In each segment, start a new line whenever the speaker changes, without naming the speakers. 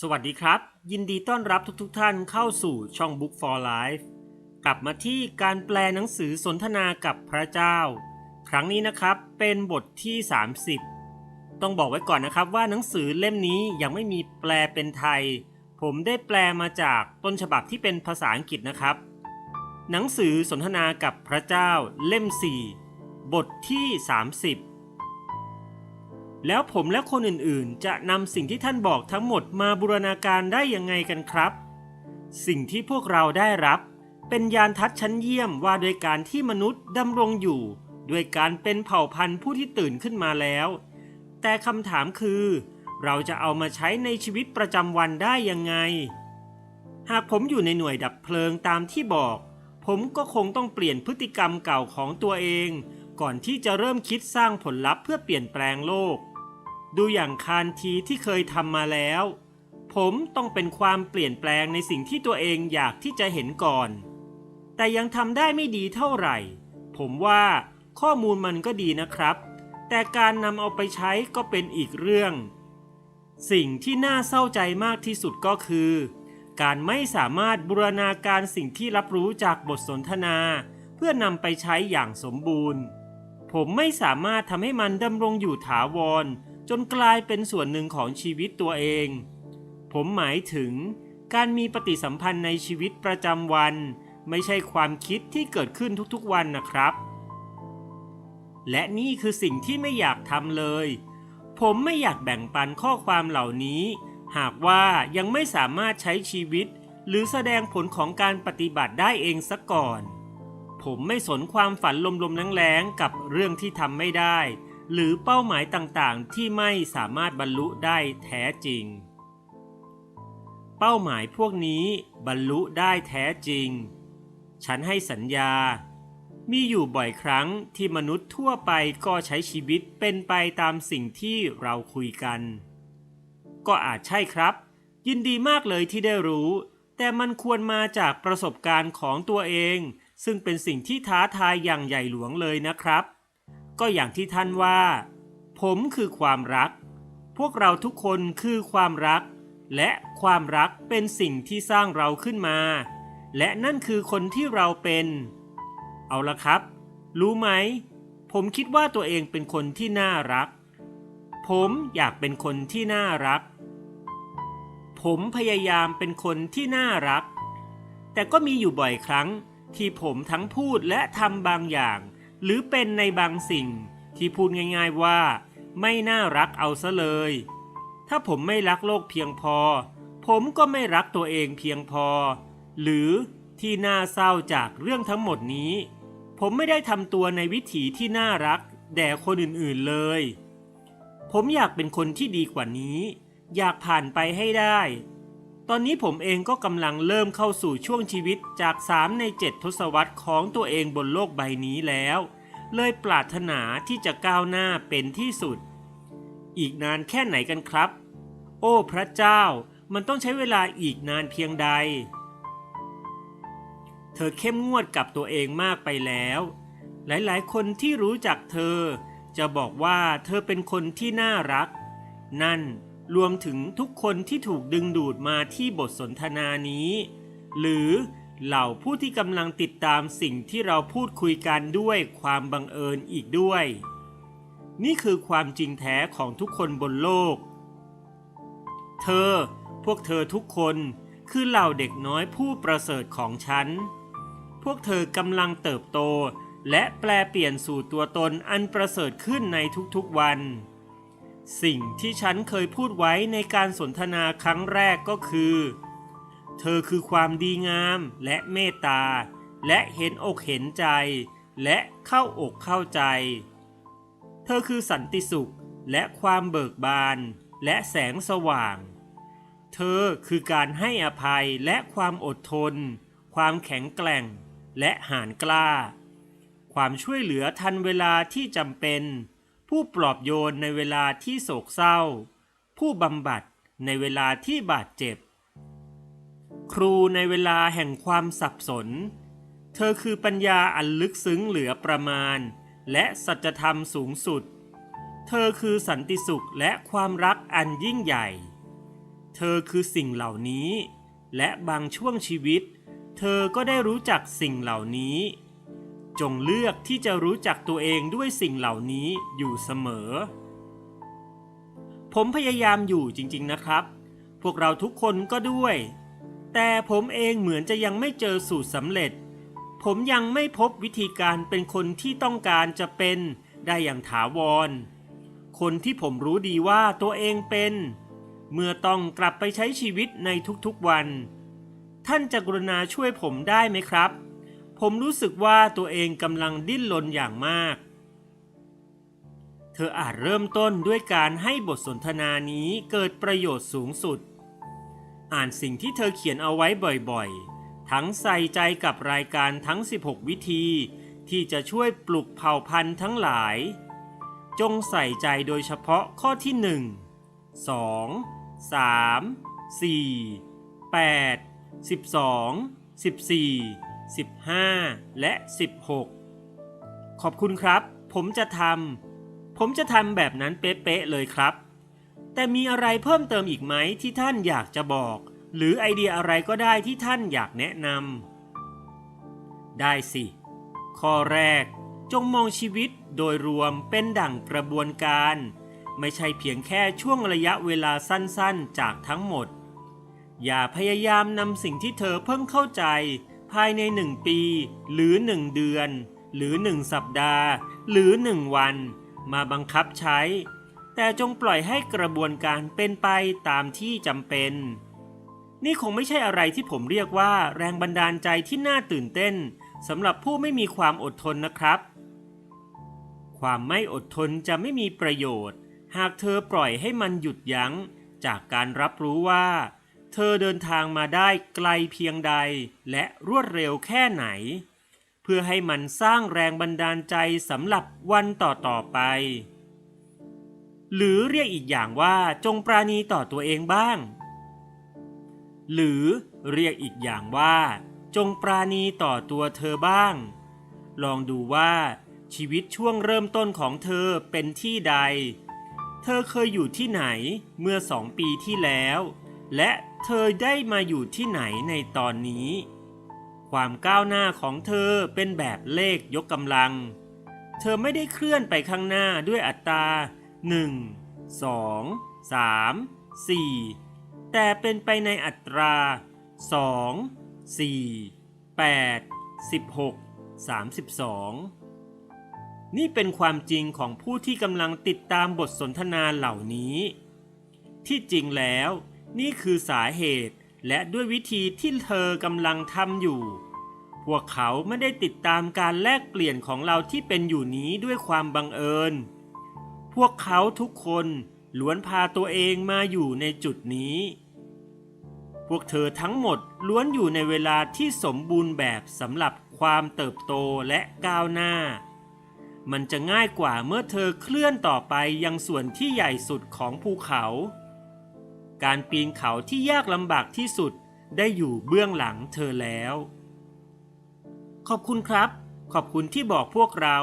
สวัสดีครับ ยินดีต้อนรับทุกๆทท่านเข้าสู่ช่อง Book for Life กลับมาที่การแปลหนังสือสนทนากับพระเจ้า ครั้งนี้นะครับเป็นบทที่ 30 ต้องบอกไว้ก่อนนะครับว่าหนังสือเล่มนี้ยังไม่มีแปลเป็นไทย ผมได้แปลมาจากต้นฉบับที่เป็นภาษาอังกฤษนะครับ หนังสือสนทนากับพระเจ้าเล่ม 4 บทที่ 30 แล้วผมและคนอื่นๆ จะนำสิ่งที่ท่านบอกทั้งหมดมาบูรณาการได้ยังไงกันครับ สิ่งที่พวกเราได้รับ เป็นยานทัดชั้นเยี่ยมว่าโดยการที่มนุษย์ดำรงอยู่ ด้วยการเป็นเผ่าพันธุ์ผู้ที่ตื่นขึ้นมาแล้ว แต่คำถามคือ เราจะเอามาใช้ในชีวิตประจำวันได้ยังไง หากผมอยู่ในหน่วยดับเพลิงตามที่บอก ผมก็คงต้องเปลี่ยนพฤติกรรมเก่าของตัวเอง ก่อนที่จะเริ่มคิดสร้างผลลัพธ์เพื่อเปลี่ยนแปลงโลก ดูอย่างคานทีที่เคยทำมาแล้ว ผมต้องเป็นความเปลี่ยนแปลงในสิ่งที่ตัวเองอยากที่จะเห็นก่อน แต่ยังทำได้ไม่ดีเท่าไหร่ ผมว่าข้อมูลมันก็ดีนะครับ แต่การนำเอาไปใช้ก็เป็นอีกเรื่อง สิ่งที่น่าเศร้าใจมากที่สุดก็คือ การไม่สามารถบูรณาการสิ่งที่รับรู้จากบทสนทนา เพื่อนำไปใช้อย่างสมบูรณ์ ผมไม่สามารถทำให้มันดำรงอยู่ถาวร จนกลายเป็นส่วนหนึ่งของชีวิตตัวเอง ผมหมายถึงการมีปฏิสัมพันธ์ในชีวิตประจำวัน ไม่ใช่ความคิดที่เกิดขึ้นทุกๆวันนะครับ และนี่คือสิ่งที่ไม่อยากทำเลย ผมไม่อยากแบ่งปันข้อความเหล่านี้ หากว่ายังไม่สามารถใช้ชีวิต หรือแสดงผลของการปฏิบัติได้เองซะก่อน ผมไม่สนความฝันลมๆแรงๆกับเรื่องที่ทำไม่ได้ หรือเป้าหมายต่างๆ ที่ไม่สามารถบรรลุได้แท้จริง เป้าหมายพวกนี้บรรลุได้แท้จริง ฉันให้สัญญา มีอยู่บ่อยครั้งที่มนุษย์ทั่วไปก็ใช้ชีวิตเป็นไปตามสิ่งที่เราคุยกัน ก็อาจใช่ครับ ยินดีมากเลยที่ได้รู้ แต่มันควรมาจากประสบการณ์ของตัวเอง ซึ่งเป็นสิ่งที่ท้าทายอย่างใหญ่หลวงเลยนะครับ ก็อย่างที่ท่านว่า ผมคือความรัก พวกเราทุกคนคือความรัก และความรักเป็นสิ่งที่สร้างเราขึ้นมา และนั่นคือคนที่เราเป็น เอาละครับ รู้ไหม ผมคิดว่าตัวเองเป็นคนที่น่ารัก ผมอยากเป็นคนที่น่ารัก ผมพยายามเป็นคนที่น่ารัก แต่ก็มีอยู่บ่อยครั้งที่ผมทั้งพูดและทำบางอย่าง หรือเป็นในบางสิ่งที่พูดง่ายๆว่า ไม่น่ารักเอาซะเลย ถ้าผมไม่รักโลกเพียงพอ ผมก็ไม่รักตัวเองเพียงพอ หรือที่น่าเศร้าจากเรื่องทั้งหมดนี้ ผมไม่ได้ทำตัวในวิถีที่น่ารักแด่คนอื่นๆเลย ผมอยากเป็นคนที่ดีกว่านี้ อยากผ่านไปให้ได้ อนนี้ผมเองก็กำลังเริ่มเข้าสู่ช่วงชีวิตจาก 3 ใน 7 ทศวรรษของตัวเองบนโลกใบนี้แล้ว เลยปรารถนาที่จะก้าวหน้าเป็นที่สุด อีกนานแค่ไหนกันครับ โอ้พระเจ้ามันต้องใช้เวลาอีกนานเพียงใด เธอเข้มงวดกับตัวเองมากไปแล้ว หลายๆ คนที่รู้จักเธอ จะบอกว่าเธอเป็นคนที่น่ารัก นั่น รวมถึงทุกคนที่ถูกดึงดูดมาที่บทสนทนานี้ หรือเหล่าผู้ที่กำลังติดตามสิ่งที่เราพูดคุยกันด้วยความบังเอิญอีกด้วย นี่คือความจริงแท้ของทุกคนบนโลก เธอ พวกเธอทุกคนคือเหล่าเด็กน้อยผู้ประเสริฐของฉัน พวกเธอกำลังเติบโตและแปลเปลี่ยนสู่ตัวตนอันประเสริฐขึ้นในทุกๆวัน สิ่งที่ฉันเคยพูดไว้ในการสนทนาครั้งแรกก็คือ เธอคือความดีงามและเมตตา และเห็นอกเห็นใจ และเข้าอกเข้าใจ เธอคือสันติสุขและความเบิกบาน และแสงสว่าง เธอคือการให้อภัยและความอดทน ความแข็งแกร่ง และหานกล้า ความช่วยเหลือทันเวลาที่จำเป็น ผู้ปลอบโยนในเวลาที่โศกเศร้า ผู้บำบัดในเวลาที่บาดเจ็บ ครูในเวลาแห่งความสับสน เธอคือปัญญาอันลึกซึ้งเหลือประมาณ และสัจธรรมสูงสุด เธอคือสันติสุขและความรักอันยิ่งใหญ่ เธอคือสิ่งเหล่านี้ และบางช่วงชีวิต เธอก็ได้รู้จักสิ่งเหล่านี้ จงเลือกที่จะรู้จักตัวเองด้วยสิ่งเหล่านี้อยู่เสมอ ผมพยายามอยู่จริงๆนะครับ พวกเราทุกคนก็ด้วย แต่ผมเองเหมือนจะยังไม่เจอสูตรสำเร็จ ผมยังไม่พบวิธีการเป็นคนที่ต้องการจะเป็นได้อย่างถาวร คนที่ผมรู้ดีว่าตัวเองเป็น เมื่อต้องกลับไปใช้ชีวิตในทุกๆวัน ท่านจะกรุณาช่วยผมได้ไหมครับ ผมรู้สึกว่าตัวเองกำลังดิ้นรนอย่างมาก เธออาจเริ่มต้นด้วยการให้บทสนทนานี้เกิดประโยชน์สูงสุด อ่านสิ่งที่เธอเขียนเอาไว้บ่อยๆ ทั้งใส่ใจกับรายการทั้ง 16 วิธี ที่จะช่วยปลุกเผ่าพันธุ์ทั้งหลาย จงใส่ใจโดยเฉพาะข้อที่ 1 2 3 4 8 12 14 15 และ 16 ขอบคุณครับ ผมจะทำผมจะทำแบบนั้นเป๊ะๆเลยครับ แต่มีอะไรเพิ่มเติมอีกไหมที่ท่านอยากจะบอก หรือไอเดียอะไรก็ได้ที่ท่านอยากแนะนำได้สิ ข้อแรก จงมองชีวิตโดยรวมเป็นดั่งกระบวนการ ไม่ใช่เพียงแค่ช่วงระยะเวลาสั้นๆจากทั้งหมด อย่าพยายามนำสิ่งที่เธอเพิ่งเข้าใจ ภายในหนึ่งปี หรือหนึ่งเดือน หรือหนึ่งสัปดาห์ หรือหนึ่งวัน มาบังคับใช้ แต่จงปล่อยให้กระบวนการเป็นไปตามที่จำเป็น นี่คงไม่ใช่อะไรที่ผมเรียกว่าแรงบันดาลใจที่น่าตื่นเต้นสำหรับผู้ไม่มีความอดทนนะครับ ความไม่อดทนจะไม่มีประโยชน์ หากเธอปล่อยให้มันหยุดยั้ง จากการรับรู้ว่า เธอเดินทางมาได้ไกลเพียงใดและรวดเร็วแค่ไหน เพื่อให้มันสร้างแรงบันดาลใจสำหรับวันต่อๆไป หรือเรียกอีกอย่างว่าจงปราณีต่อตัวเองบ้าง หรือเรียกอีกอย่างว่า จงปราณีต่อตัวเธอบ้าง ลองดูว่าชีวิตช่วงเริ่มต้นของเธอเป็นที่ใด เธอเคยอยู่ที่ไหนเมื่อสองปีที่แล้ว และเธอได้มาอยู่ที่ไหนในตอนนี้ ความก้าวหน้าของเธอเป็นแบบเลขยกกำลัง เธอไม่ได้เคลื่อนไปข้างหน้าด้วยอัตรา 1 2 3 4 แต่เป็นไปในอัตรา 2 4 8 16 32 นี่เป็นความจริงของผู้ที่กำลังติดตามบทสนทนาเหล่านี้ ที่จริงแล้ว นี่คือสาเหตุและด้วยวิธีที่เธอกำลังทำอยู่ พวกเขาไม่ได้ติดตามการแลกเปลี่ยนของเราที่เป็นอยู่นี้ด้วยความบังเอิญ พวกเขาทุกคนล้วนพาตัวเองมาอยู่ในจุดนี้ พวกเธอทั้งหมดล้วนอยู่ในเวลาที่สมบูรณ์แบบสำหรับความเติบโตและก้าวหน้า มันจะง่ายกว่าเมื่อเธอเคลื่อนต่อไปยังส่วนที่ใหญ่สุดของภูเขา การปีนเขาที่ยากลำบากที่สุดได้อยู่เบื้องหลังเธอแล้ว ขอบคุณครับ ขอบคุณที่บอกพวกเรา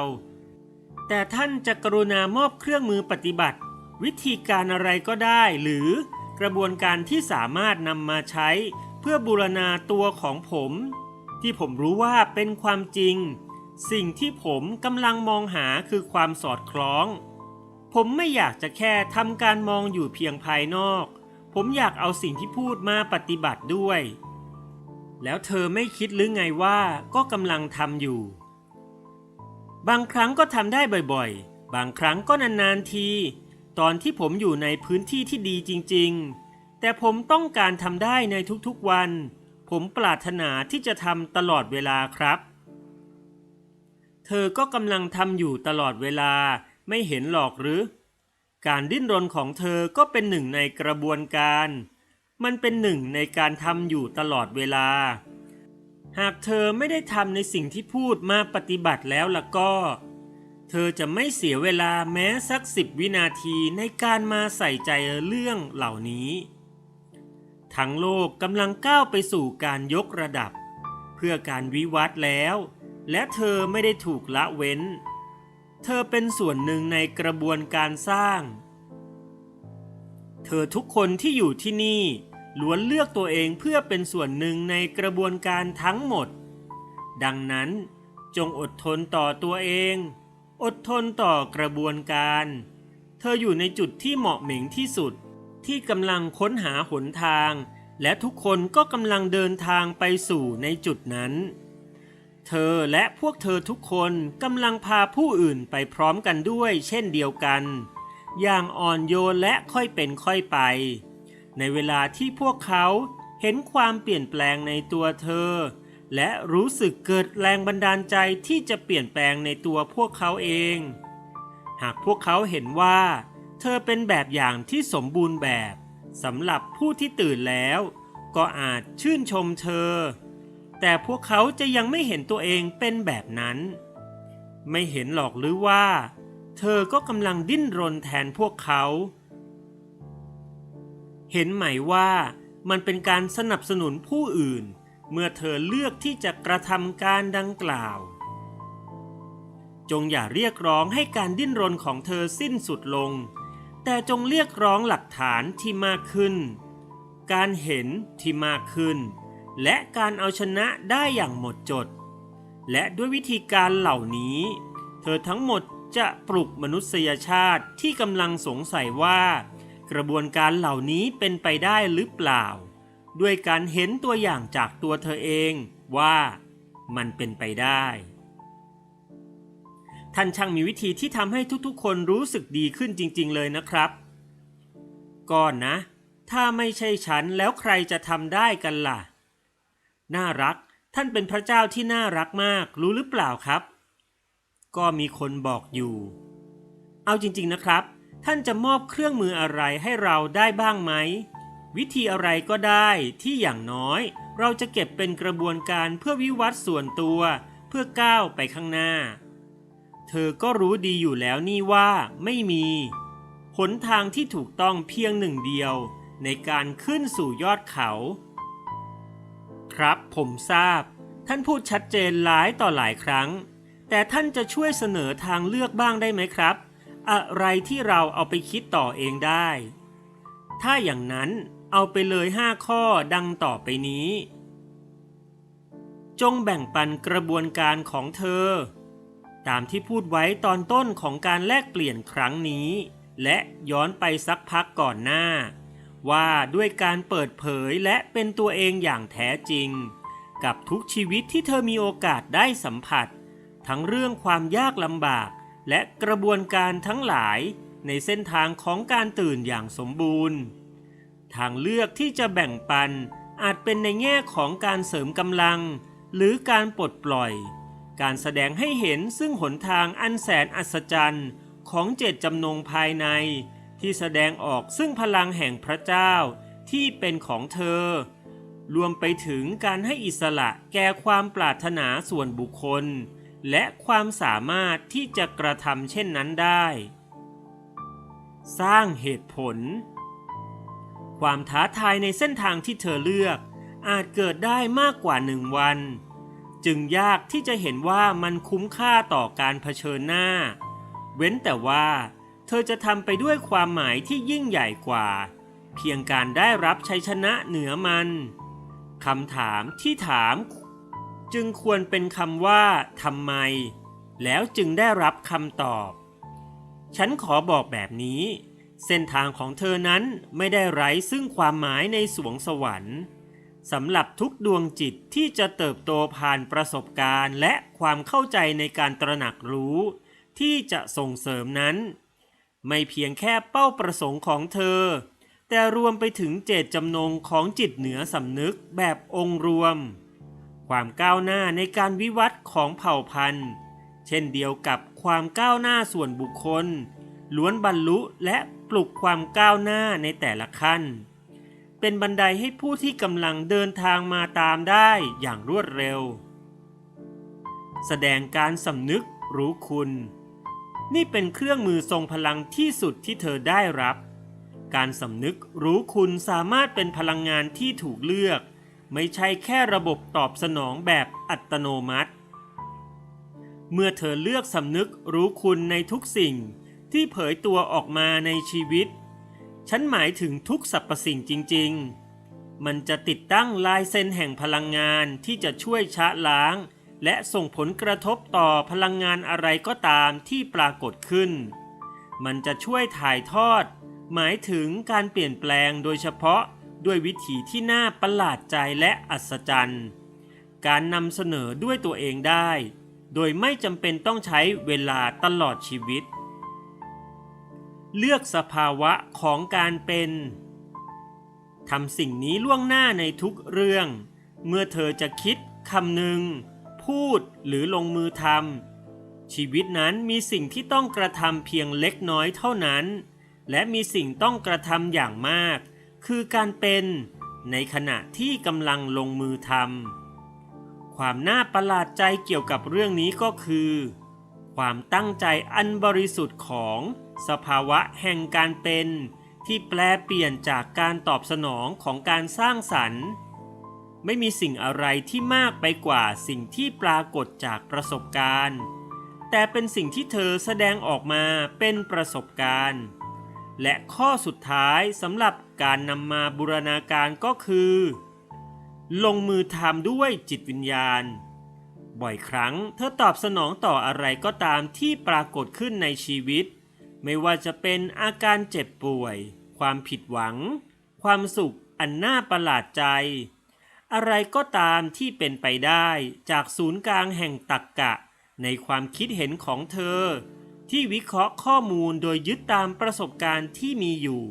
แต่ท่านจะกรุณามอบเครื่องมือปฏิบัติ วิธีการอะไรก็ได้ หรือกระบวนการที่สามารถนำมาใช้เพื่อบูรณาตัวของผม ที่ผมรู้ว่าเป็นความจริง สิ่งที่ผมกำลังมองหาคือความสอดคล้อง ผมไม่อยากจะแค่ทำการมองอยู่เพียงภายนอก ผมอยากเอาสิ่งที่พูดมาปฏิบัติด้วย แล้วเธอไม่คิดหรือไงว่าก็กำลังทำอยู่ บางครั้งก็ทำได้บ่อยๆ บางครั้งก็นานๆที ตอนที่ผมอยู่ในพื้นที่ที่ดีจริงๆ แต่ผมต้องการทำได้ในทุกๆวัน ผมปรารถนาที่จะทำตลอดเวลาครับ เธอก็กำลังทำอยู่ตลอดเวลาไม่เห็นหรอกหรือ การดิ้นรนของเธอก็เป็นหนึ่งในกระบวนการ มันเป็นหนึ่งในการทำอยู่ตลอดเวลา หากเธอไม่ได้ทำในสิ่งที่พูดมาปฏิบัติแล้วล่ะก็ เธอจะไม่เสียเวลาแม้สักสิบวินาทีในการมาใส่ใจเรื่องเหล่านี้ ทั้งโลกกำลังก้าวไปสู่การยกระดับ เพื่อการวิวัฒน์แล้ว และเธอไม่ได้ถูกละเว้น เธอเป็นส่วนหนึ่งในกระบวนการสร้าง เธอทุกคนที่อยู่ที่นี่ล้วนเลือกตัวเองเพื่อเป็นส่วนหนึ่งในกระบวนการทั้งหมด ดังนั้นจงอดทนต่อตัวเอง อดทนต่อกระบวนการ เธออยู่ในจุดที่เหมาะเหม่งที่สุดที่กำลังค้นหาหนทาง และทุกคนก็กำลังเดินทางไปสู่ในจุดนั้น เธอและพวกเธอทุกคนกำลังพาผู้อื่นไปพร้อมกันด้วยเช่นเดียวกัน อย่างอ่อนโยนและค่อยเป็นค่อยไป ในเวลาที่พวกเขาเห็นความเปลี่ยนแปลงในตัวเธอ และรู้สึกเกิดแรงบันดาลใจที่จะเปลี่ยนแปลงในตัวพวกเขาเอง หากพวกเขาเห็นว่า เธอเป็นแบบอย่างที่สมบูรณ์แบบสำหรับผู้ที่ตื่นแล้ว ก็อาจชื่นชมเธอ แต่พวกเขาจะยังไม่เห็นตัวเองเป็นแบบนั้น ไม่เห็นหรอกหรือว่า เธอก็กำลังดิ้นรนแทนพวกเขา เห็นไหมว่ามันเป็นการสนับสนุนผู้อื่น เมื่อเธอเลือกที่จะกระทำการดังกล่าว จงอย่าเรียกร้องให้การดิ้นรนของเธอสิ้นสุดลง แต่จงเรียกร้องหลักฐานที่มากขึ้น การเห็นที่มากขึ้น และการเอาชนะได้อย่างหมดจด และด้วยวิธีการเหล่านี้ เธอทั้งหมดจะปลุกมนุษยชาติที่กำลังสงสัยว่า กระบวนการเหล่านี้เป็นไปได้หรือเปล่า ด้วยการเห็นตัวอย่างจากตัวเธอเองว่ามันเป็นไปได้ ท่านช่างมีวิธีที่ทำให้ทุกๆ คนรู้สึกดีขึ้นจริง ๆ เลยนะครับก่อนนะ ถ้าไม่ใช่ฉันแล้วใครจะทำได้กันล่ะ น่ารัก ท่านเป็นพระเจ้าที่น่ารักมาก รู้หรือเปล่าครับ ก็มีคนบอกอยู่ เอาจริงๆนะครับ ท่านจะมอบเครื่องมืออะไรให้เราได้บ้างไหม วิธีอะไรก็ได้ที่อย่างน้อย เราจะเก็บเป็นกระบวนการเพื่อวิวัฒน์ส่วนตัว เพื่อก้าวไปข้างหน้า เธอก็รู้ดีอยู่แล้วนี่ว่าไม่มีหนทางที่ถูกต้องเพียงหนึ่งเดียวในการขึ้นสู่ยอดเขา ครับผมทราบ ท่านพูดชัดเจนหลายต่อหลายครั้ง แต่ท่านจะช่วยเสนอทางเลือกบ้างได้ไหมครับ อะไรที่เราเอาไปคิดต่อเองได้ ถ้าอย่างนั้นเอาไปเลยห้าข้อดังต่อไปนี้ จงแบ่งปันกระบวนการของเธอ ตามที่พูดไว้ตอนต้นของการแลกเปลี่ยนครั้งนี้ และย้อนไปสักพักก่อนหน้า ว่าด้วยการเปิดเผยและเป็นตัวเองอย่างแท้จริง กับทุกชีวิตที่เธอมีโอกาสได้สัมผัส ทั้งเรื่องความยากลำบาก และกระบวนการทั้งหลายในเส้นทางของการตื่นอย่างสมบูรณ์ ทางเลือกที่จะแบ่งปันอาจเป็นในแง่ของการเสริมกำลัง หรือการปลดปล่อย การแสดงให้เห็นซึ่งหนทางอันแสนอัศจรรย์ของเจตจำนงภายใน ที่แสดงออกซึ่งพลังแห่งพระเจ้าที่เป็นของเธอ รวมไปถึงการให้อิสระแก่ความปรารถนาส่วนบุคคล และความสามารถที่จะกระทำเช่นนั้นได้ สร้างเหตุผล ความท้าทายในเส้นทางที่เธอเลือก อาจเกิดได้มากกว่าหนึ่งวัน จึงยากที่จะเห็นว่ามันคุ้มค่าต่อการเผชิญหน้า เว้นแต่ว่า เธอจะทำไปด้วยความหมายที่ยิ่งใหญ่กว่า เพียงการได้รับชัยชนะเหนือมันคำถามที่ถาม จึงควรเป็นคำว่าทำไม แล้วจึงได้รับคำตอบ ฉันขอบอกแบบนี้ เส้นทางของเธอนั้นไม่ได้ไร้ซึ่งความหมายในสวงสวรรค์สำหรับทุกดวงจิตที่จะเติบโตผ่านประสบการณ์ และความเข้าใจในการตระหนักรู้ ที่จะส่งเสริมนั้น ไม่เพียงแค่เป้าประสงค์ของเธอ แต่รวมไปถึงเจตจำนงของจิตเหนือสำนึกแบบองค์รวม ความก้าวหน้าในการวิวัฒน์ของเผ่าพันธุ์ เช่นเดียวกับความก้าวหน้าส่วนบุคคล ล้วนบรรลุและปลุกความก้าวหน้าในแต่ละขั้น เป็นบันไดให้ผู้ที่กำลังเดินทางมาตามได้อย่างรวดเร็ว แสดงการสำนึกรู้คุณ นี่เป็นเครื่องมือทรงพลังที่สุดที่เธอได้รับ การสำนึกรู้คุณสามารถเป็นพลังงานที่ถูกเลือก ไม่ใช่แค่ระบบตอบสนองแบบอัตโนมัติ เมื่อเธอเลือกสำนึกรู้คุณในทุกสิ่งที่เผยตัวออกมาในชีวิต ฉันหมายถึงทุกสรรพสิ่งจริง ๆ มันจะติดตั้งลายเซ็นแห่งพลังงานที่จะช่วยชะล้าง และส่งผลกระทบต่อพลังงานอะไรก็ตามที่ปรากฏขึ้น มันจะช่วยถ่ายทอด หมายถึงการเปลี่ยนแปลงโดยเฉพาะด้วยวิธีที่น่าประหลาดใจและอัศจรรย์ การนำเสนอด้วยตัวเองได้ โดยไม่จำเป็นต้องใช้เวลาตลอดชีวิต เลือกสภาวะของการเป็นทำสิ่งนี้ล่วงหน้าในทุกเรื่อง เมื่อเธอจะคิดคำหนึ่ง พูดหรือลงมือทำชีวิตนั้นมีสิ่งที่ต้องกระทำเพียงเล็กน้อยเท่านั้น และมีสิ่งต้องกระทำอย่างมาก คือการเป็นในขณะที่กำลังลงมือทำความน่าประหลาดใจเกี่ยวกับเรื่องนี้ก็คือ ความตั้งใจอันบริสุทธิ์ของสภาวะแห่งการเป็น ที่แปลเปลี่ยนจากการตอบสนองของการสร้างสรรค์ ไม่มีสิ่งอะไรที่มากไปกว่าสิ่งที่ปรากฏจากประสบการณ์ แต่เป็นสิ่งที่เธอแสดงออกมาเป็นประสบการณ์ และข้อสุดท้ายสำหรับการนำมาบูรณาการก็คือ ลงมือทำด้วยจิตวิญญาณ บ่อยครั้งเธอตอบสนองต่ออะไรก็ตามที่ปรากฏขึ้นในชีวิต ไม่ว่าจะเป็นอาการเจ็บป่วย ความผิดหวัง ความสุขอันน่าประหลาดใจ อะไรก็ตามที่เป็นไปได้จากศูนย์กลางแห่งตักกะ ในความคิดเห็นของเธอ ที่วิเคราะห์ข้อมูลโดยยึดตามประสบการณ์ที่มีอยู่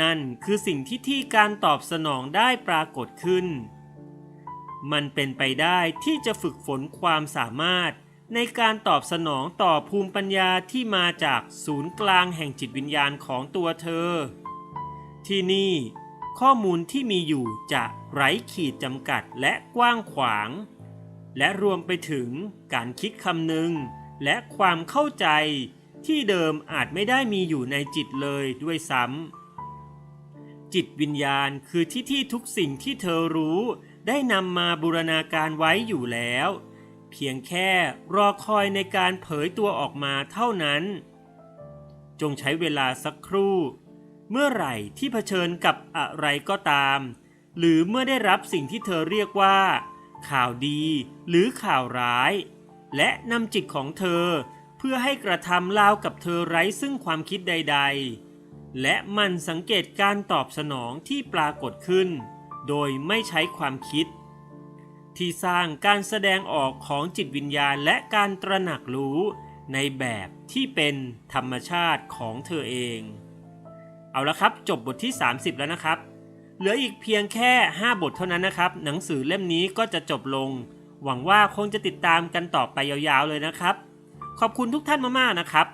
นั่นคือสิ่งที่ที่การตอบสนองได้ปรากฏขึ้น มันเป็นไปได้ที่จะฝึกฝนความสามารถในการตอบสนองต่อภูมิปัญญาที่มาจากศูนย์กลางแห่งจิตวิญญาณของตัวเธอ ที่นี่ข้อมูลที่มีอยู่จะ ไร้ขีดจำกัดและกว้างขวาง และรวมไปถึงการคิดคำนึง และความเข้าใจที่เดิมอาจไม่ได้มีอยู่ในจิตเลยด้วยซ้ำ จิตวิญญาณคือที่ที่ทุกสิ่งที่เธอรู้ได้นำมาบูรณาการไว้อยู่แล้ว เพียงแค่รอคอยในการเผยตัวออกมาเท่านั้น จงใช้เวลาสักครู่ เมื่อไหร่ที่เผชิญกับอะไรก็ตาม หรือเมื่อได้รับสิ่งที่เธอเรียกว่า ข่าวดีหรือข่าวร้าย และนำจิตของเธอเพื่อให้กระทำราวกับเธอไร้ซึ่งความคิดใด ๆ และมันสังเกตการตอบสนองที่ปรากฏขึ้น โดยไม่ใช้ความคิด ที่สร้างการแสดงออกของจิตวิญญาณและการตระหนักรู้ในแบบที่เป็นธรรมชาติของเธอเอง เอาละครับ จบบทที่ 30 แล้วนะครับ เหลืออีกเพียงแค่ 5 บทเท่านั้นนะครับ หนังสือเล่มนี้ก็จะจบลง หวังว่าคงจะติดตามกันต่อไปยาวๆเลยนะครับ ขอบคุณทุกท่านมากๆนะครับ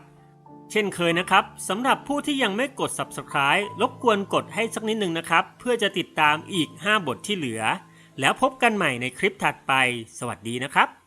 เช่นเคยนะครับสำหรับผู้ที่ยังไม่กด subscribe รบกวนกดให้สักนิดหนึ่งนะครับ เพื่อจะติดตามอีก 5 บทที่เหลือ แล้วพบกันใหม่ในคลิปถัดไป สวัสดีนะครับ